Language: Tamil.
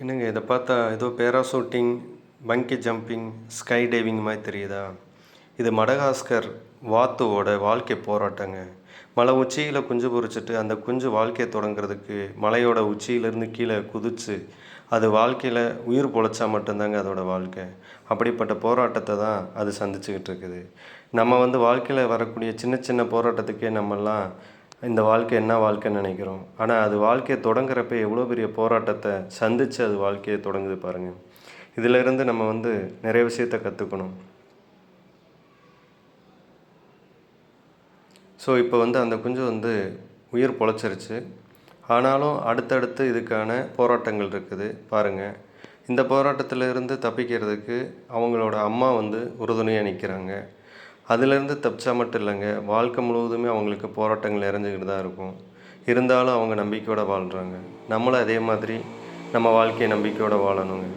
என்னங்க இதை பார்த்தா ஏதோ parachuting bungee jumping sky diving மாதிரி தெரியுதா? இது மடகாஸ்கர் வாத்துவோட வாழ்க்கை போராட்டங்க. மலை உச்சியில் குஞ்சு பொறிச்சிட்டு அந்த குஞ்சு வாழ்க்கையை தொடங்குறதுக்கு மலையோட உச்சியிலேருந்து கீழே குதிச்சு அது வாழ்க்கையில் உயிர் பொழைச்சா மட்டும்தாங்க அதோட வாழ்க்கை. அப்படிப்பட்ட போராட்டத்தை தான் அது சந்திச்சுக்கிட்டு இருக்குது. நம்ம வந்து வாழ்க்கையில் வரக்கூடிய சின்ன சின்ன போராட்டத்துக்கே நம்மெல்லாம் இந்த வாழ்க்கை என்ன வாழ்க்கைன்னு நினைக்கிறோம். ஆனால் அது வாழ்க்கையை தொடங்குறப்ப எவ்வளோ பெரிய போராட்டத்தை சந்தித்து அது வாழ்க்கையை தொடங்குது பாருங்கள் இதிலிருந்து நம்ம வந்து நிறைய விஷயத்த கற்றுக்கணும் ஸோ இப்போ வந்து அந்த குஞ்சு வந்து உயிர் பொழைச்சிருச்சு. ஆனாலும் அடுத்தடுத்து இதுக்கான போராட்டங்கள் இருக்குது. பாருங்கள் இந்த போராட்டத்தில் இருந்து தப்பிக்கிறதுக்கு அவங்களோட அம்மா வந்து உறுதுணையாக நிற்கிறாங்க அதிலேருந்து தப்பிச்சா மட்டும் இல்லைங்க. வாழ்க்கை முழுவதுமே அவங்களுக்கு போராட்டங்கள் இறஞ்சிக்கிட்டு தான் இருக்கும். இருந்தாலும் அவங்க நம்பிக்கையோடு வாழ்கிறாங்க நம்மளும் அதே மாதிரி நம்ம வாழ்க்கையை நம்பிக்கையோடு வாழணுங்க.